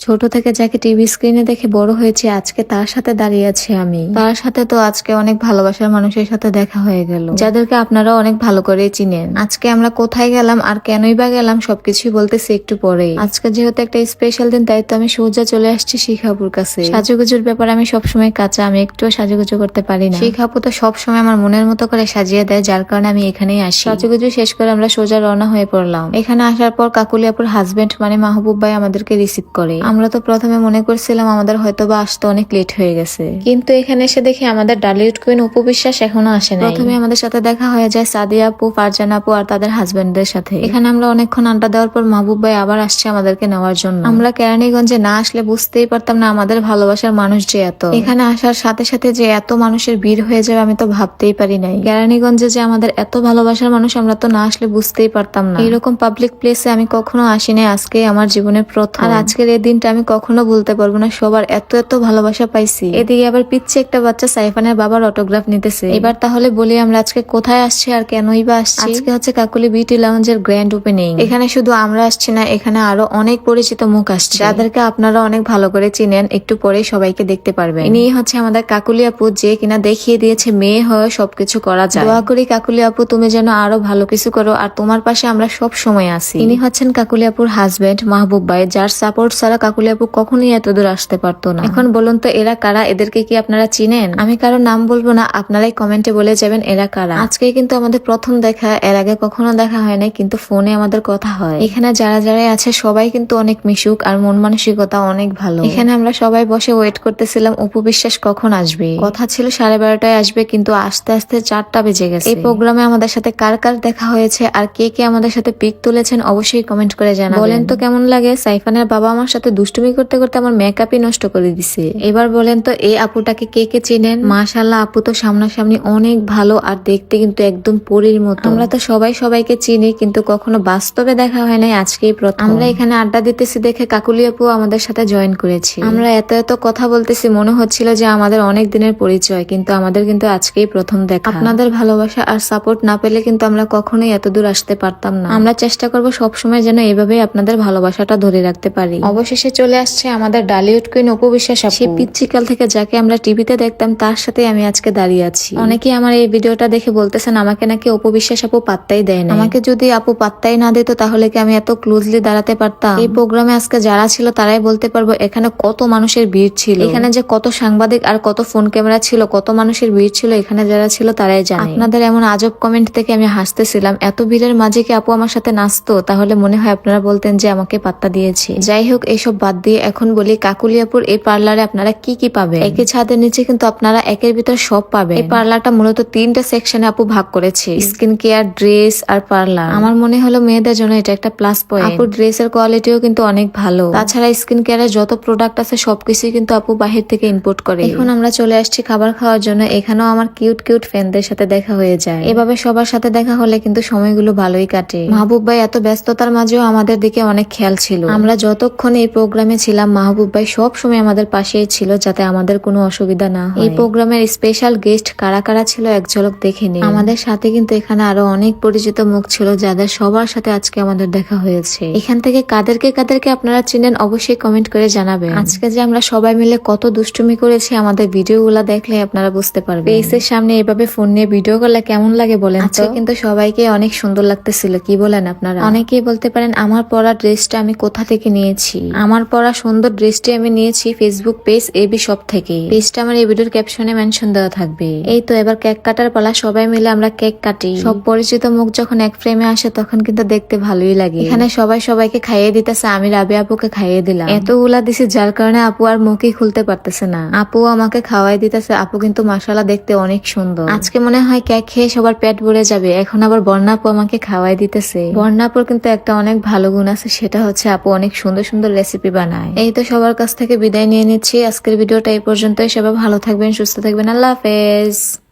ছোট থেকে যাকে টিভি স্ক্রিনে দেখে বড় হয়েছে, আজকে তার সাথে দাঁড়িয়ে আছি আমি। তার সাথে তো আজকে অনেক ভালোবাসার মানুষের সাথে দেখা হয়ে গেল। যাদেরকে আপনারা অনেক ভালো করে চিনেন। আজকে আমরা কোথায় গেলাম আর কেনই বা গেলাম সবকিছুই বলতেছি একটু পরে আজকে যেহেতু একটা স্পেশাল দিন, তাই তো আমি সোজা চলে আসছি শিখাপুর কাছে। সাজুগুজুর ব্যাপারে আমি সবসময় কাঁচা, আমি একটুও সাজুগুজু করতে পারি না। শিখাপু তো সবসময় আমার মনের মতো করে সাজিয়ে দেয়, যার কারণে আমি এখানেই আসি। সাজুগুজু শেষ করে আমরা সোজা রওনা হয়ে পড়লাম। এখানে আসার পর কাকুলিয়াপুর হাজবেন্ড মানে মাহবুব ভাই আমাদেরকে রিসিভ করে। আমরা তো প্রথমে মনে করছিলাম আমাদের হয়তো বা আসতে অনেক লেট হয়ে গেছে। কিন্তু এখানে এসে দেখি আমাদের ডালিউড কুইন উপবিশ্বাস এখনও আসে না প্রথমে আমাদের সাথে দেখা হয়ে যায় সাদিয়া আপু ফারজান আপু আর তাদের হাজবেন্ডদের সাথে। এখানে আমরা অনেকক্ষণ আড্ডা দেওয়ার পর মাহবুব ভাই আবার আসছে আমাদেরকে নেওয়ার জন্য। আমরা কেরানীগঞ্জে না আসলে বুঝতেই পারতাম না আমাদের ভালোবাসার মানুষ যে এত। এখানে আসার সাথে সাথে যে এত মানুষের ভিড় হয়ে যাবে আমি তো ভাবতেই পারি নাই। কেরানীগঞ্জে যে আমাদের এত ভালোবাসার মানুষ আমরা তো না আসলে বুঝতেই পারতাম না। এরকম পাবলিক প্লেসে আমি কখনো আসিনি আজকে আমার জীবনের প্রথম। আর আজকের এই দিনটা আমি কখনো ভুলতে পারব না। সবার এত এত ভালোবাসা পাইছি। এদিকে আবার পিচ্ছে একটা বাচ্চা সাইফানের বাবার অটোগ্রাফ নিতেছে। এবার তাহলে বলি আমরা আজকে কোথায় আসছি আর কেনই বা আসছি? আজকে হচ্ছে কাকুলি বিউটি লাউঞ্জের গ্র্যান্ড ওপেনিং এখানে শুধু আমরা আসছি না, এখানে আরও অনেক পরিচিত মুখ আসছে। যাদেরকে আপনারা অনেক ভালো করে চিনেন, একটু পরে সবাইকে দেখতে পারবেন। ইনি হচ্ছে আমাদের কাকুলি আপু, যে কিনা দেখিয়ে দিয়েছে, মেয়ে হয়ে সবকিছু করা যায়। দোয়া করি কাকুলি আপু, তুমি যেন আরও ভালো কিছু করো, আর তোমার পাশে আমরা সব সময় আছি। ইনি হচ্ছেন কাকুলি আপুর হাজবেন্ড মাহবুব ভাই, যার সাপোর্ট ছাড়া কাকুলি আপু কখনোই এত দূর আসতে পারতো না। এখন বলুন তো, এরা কারা? এদেরকে কি আপনারা চিনেন? আমি কারও নাম বলব না, আপনারাই কমেন্টে বলে যাবেন এরা কারা। আজকে কিন্তু আমাদের প্রথম দেখা, এর আগে কখনো দেখা হয় নাই, কিন্তু ফোনে আমাদের কথা হয়। এখানে যারা যারাই আছে, সবাই কিন্তু অনেক মিশুক আর মন মানসিকতা অনেক ভালো। এখানে আমরা সবাই বসে ওয়েট করতেছিলাম উপবিশ্বাস কখন আসবে? কথা ছিল সাড়ে বারোটায় আসবে, কিন্তু আস্তে আস্তে চারটা বেজে গেছে। এই প্রোগ্রামে আমাদের সাথে কার কার দেখা হয়েছে আর কে কে আমাদের সাথে পিক তুলেছেন, অবশ্যই কমেন্ট করে জানাবেন। বলেন তো কেমন লাগে? সাইফানের বাবা আমার সাথে দুষ্টুমি করতে করতে আমার মেকআপই নষ্ট করে দিছে। এবার বলেন তো, এই আপুটাকে কে কে চিনেন? মাশাল্লাহ আপু তো সামনাসামনি অনেক ভালো আর দেখতে কিন্তু একদম পরীর মতো। আমরা তো সবাই সবাইকে চিনি, কিন্তু কখনো বাস্তবে দেখা হয় নাই আজকেই প্রথম। আমরা এখানে আড্ডা দিতেছি দেখে কাকুলি আপু আমাদের সাথে জয়েন করেছি। আমরা এত এত কথা বলতেছি, মনে হচ্ছিল যে আমাদের অনেক দিনের পরিচয়, কিন্তু আমাদের কিন্তু আজকেই প্রথম দেখা। আপনাদের ভালোবাসা আর সাপোর্ট না পেলে কিন্তু আমরা কখনোই এত দূর আসতে পারতাম না। আমরা চেষ্টা করব সবসময় যেন এভাবেই আপনাদের ভালোবাসাটা ধরে রাখতে পারি। অবশেষে চলে আসছে আমাদের ডালিউড কুইন উপবিশ্বাস আপু। সেই পিচ্চিকাল থেকে যাকে আমরা টিভিতে দেখতাম, তার সাথে আমি আজকে দাঁড়িয়ে আছি। অনেকেই আমার এই ভিডিওটা দেখে বলতেছেন, আমাকে নাকি উপবিশ্বাস আপু পাত্তাই দেয় না আমাকে যদি আপু পাত্তাই না দিত, তাহলে কি আমি এত ক্লোজলি দাঁড়াতে পারতাম? এই প্রোগ্রামে আজকে যারা ছিল, তারাই বলতে পারব, এখানে কত মানুষের ভিড় ছিল। এখানে যে কত সাংবাদিক আর কত ফোন ক্যামেরা ছিল, কত মানুষের ভিড় ছিল, এখানে যারা ছিল, তারাই জানে। আপনাদের এমন আজব কমেন্ট থেকে আমি হাসতেছিলাম, এত ভিড়ের মাঝে কি আপু আমার সাথে নাচতো? তাহলে মনে হয় আপনারা বলতেন যে, আমাকে পাত্তা দিয়েছে। যাই হোক এইসব বাদ দিয়ে এখন বলি কাকুলিয়াপুর এই পার্লারে আপনারা কি কি পাবেন? একই ছাদের নিচে কিন্তু আপনারা একের ভিতর সব পাবেন। এই পার্লারটা মূলত তিনটা সেকশনে আপু ভাগ করেছে। স্কিন কেয়ার ড্রেস আর পার্লার। আমার মনে হলো মেয়েদের জন্য এটা একটা প্লাস পয়েন্ট আপুর ড্রেসের কোয়ালিটিও কিন্তু অনেক ভালো। তাছাড়া স্কিন কেয়ারের যত প্রোডাক্ট আছে সবকিছুই কিন্তু আপু বাহির থেকে ইম্পোর্ট করে। এখন আমরা চলে আসছি খাবার খাওয়ার জন্য। এখানেও আমার কিউট কিউট ফ্রেন্ডদের সাথে দেখা হয়ে যায়। এভাবে সবার সাথে দেখা হলে কিন্তু সময়গুলো ভালোই কাটে। মাহবুব ভাই এত ব্যস্ততার মাঝেও আমাদের দিকে অনেক খেয়াল ছিল। আমরা যতক্ষণ এই প্রোগ্রামে ছিলাম মাহবুব ভাই সব সময় আমাদের পাশেই ছিল যাতে আমাদের কোনো অসুবিধা না এই প্রোগ্রামের স্পেশাল গেস্ট কারা কারা ছিল এক ঝলক দেখে নিন। আমাদের সাথে কিন্তু এখানে আরও অনেক পরিচিত মুখ ছিল যাদের সবার সাথে আজকে আমাদের দেখা হয়েছে। এখান থেকে কাদেরকে কাদেরকে আপনারা চিনেন অবশ্যই কমেন্ট করে জানাবেন। আজকে যে আমরা সবাই মিলে কত দুষ্টুমি করেছি আমাদের ভিডিওগুলো দেখলে আপনারা বুঝতে পারবেন। পেজের সামনে এভাবে ফোন নিয়ে ভিডিও করলে কেমন লাগে বলেন আজকে কিন্তু সবাইকে অনেক সুন্দর লাগতেছিল কি বলেন আপনারা? অনেকেই বলতে পারেন আমার পরা ড্রেসটা আমি কোথা থেকে নিয়েছি? আমার পরা সুন্দর ড্রেসটি আমি নিয়েছি ফেসবুক পেজ এবি সব থেকে। পেজটা আমার এই ভিডিওর ক্যাপশনে মেনশন দেওয়া থাকবে। এই তো এবার কেক কাটার পালা, সবাই মিলে আমরা কেক কাটি। সব পরিচিত মুখ যখন এক ফ্রেমে আসে, তখন কিন্তু দেখতে ভালোই লাগে। এখানে সবাই সবাইকে খাইয়ে দিতেছে, আমি রাবি আপুকে খাইয়ে দিলাম। এতগুলা দিছি, যার কারণে আপু আর মুখই খুলতে পারতেছে না। আপু আমাকে খাওয়াই দিতেছে, আপু কিন্তু মাসালা দেখতে অনেক সুন্দর। আজকে মনে হয় কেক খেয়ে সবার পেট ভরে যাবে, এখন আবার বর্ণা আপু আমাকে খাওয়াই দিতেছে। বর্ণা আপুর কিন্তু একটা অনেক ভালো গুণ আছে, সেটা হচ্ছে আপু অনেক সুন্দর সুন্দর রেসিপি বানায়। এই তো সবার কাছ থেকে বিদায় নিয়ে নিচ্ছি। আজকের ভিডিওটা এই পর্যন্তই। সবাই ভালো থাকবেন, সুস্থ থাকবেন। আল্লাহ হাফেজ।